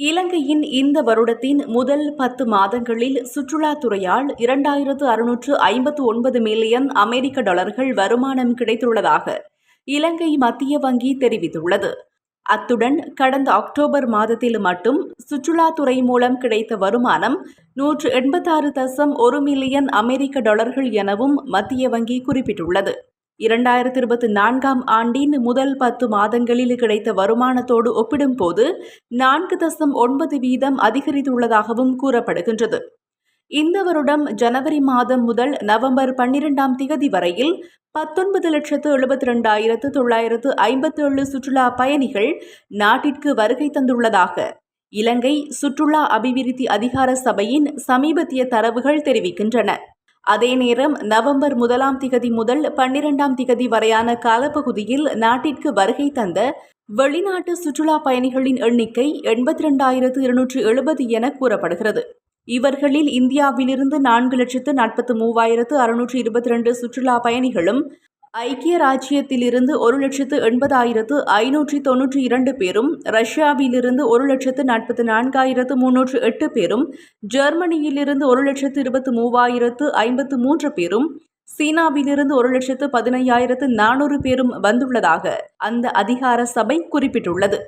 இலங்கையின் இந்த வருடத்தின் முதல் பத்து மாதங்களில் சுற்றுலாத்துறையால் இரண்டாயிரத்து அறுநூற்று ஐம்பத்து ஒன்பது மில்லியன் அமெரிக்க டாலர்கள் வருமானம் கிடைத்துள்ளதாக இலங்கை மத்திய வங்கி தெரிவித்துள்ளது. அத்துடன் கடந்த அக்டோபர் மாதத்தில் மட்டும் சுற்றுலாத்துறை மூலம் கிடைத்த வருமானம் நூற்று எண்பத்தாறு தசம் ஒரு மில்லியன் அமெரிக்க டாலர்கள் எனவும் மத்திய வங்கி குறிப்பிட்டுள்ளது. இரண்டாயிரத்தி இருபத்தி நான்காம் ஆண்டின் முதல் பத்து மாதங்களில் கிடைத்த வருமானத்தோடு ஒப்பிடும்போது நான்கு தசம் ஒன்பது வீதம் அதிகரித்துள்ளதாகவும் கூறப்படுகின்றது. இந்த வருடம் ஜனவரி மாதம் முதல் நவம்பர் பன்னிரெண்டாம் திகதி வரையில் பத்தொன்பது லட்சத்து எழுபத்தி ரெண்டாயிரத்து தொள்ளாயிரத்து ஐம்பத்தேழு சுற்றுலா பயணிகள் நாட்டிற்கு வருகை தந்துள்ளதாக இலங்கை சுற்றுலா அபிவிருத்தி அதிகார சபையின் சமீபத்திய தரவுகள் தெரிவிக்கின்றன. அதே நேரம் நவம்பர் முதலாம் திகதி முதல் பன்னிரெண்டாம் திகதி வரையான காலப்பகுதியில் நாட்டிற்கு வருகை தந்த வெளிநாட்டு சுற்றுலா பயணிகளின் எண்ணிக்கை எண்பத்தி ரெண்டாயிரத்து இருநூற்று எழுபது என கூறப்படுகிறது. இவர்களில் இந்தியாவிலிருந்து நான்கு லட்சத்து நாற்பத்து மூவாயிரத்து அறுநூற்று இருபத்தி ரெண்டு சுற்றுலா பயணிகளும் ஐக்கிய ராஜ்யத்திலிருந்து ஒரு லட்சத்து எண்பதாயிரத்து ஐநூற்றி தொன்னூற்றி இரண்டு பேரும் ரஷ்யாவிலிருந்து ஒரு லட்சத்து நாற்பத்து நான்காயிரத்து முன்னூற்று எட்டு பேரும் ஜெர்மனியிலிருந்து ஒரு லட்சத்து இருபத்து மூவாயிரத்து ஐம்பத்து மூன்று பேரும் சீனாவிலிருந்து ஒரு லட்சத்து பதினையாயிரத்து நானூறு பேரும் வந்துள்ளதாக அந்த அதிகார சபை குறிப்பிட்டுள்ளது.